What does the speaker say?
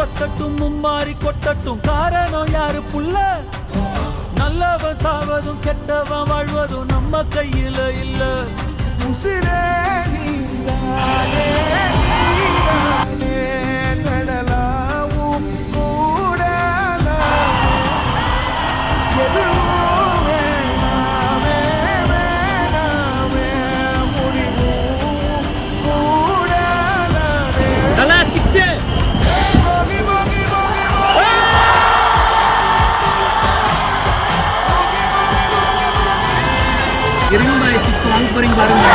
கொட்டட்டும் மும்மாறி கொட்டட்டும். காரணம் யாரு புள்ள? நல்லவன் சாவதும் கெட்டவன் வாழ்வதும் நம்ம கையில இல்ல. உசிரே இரும்பு சிக்ஸ் வாங்க போறீங்க பாருங்க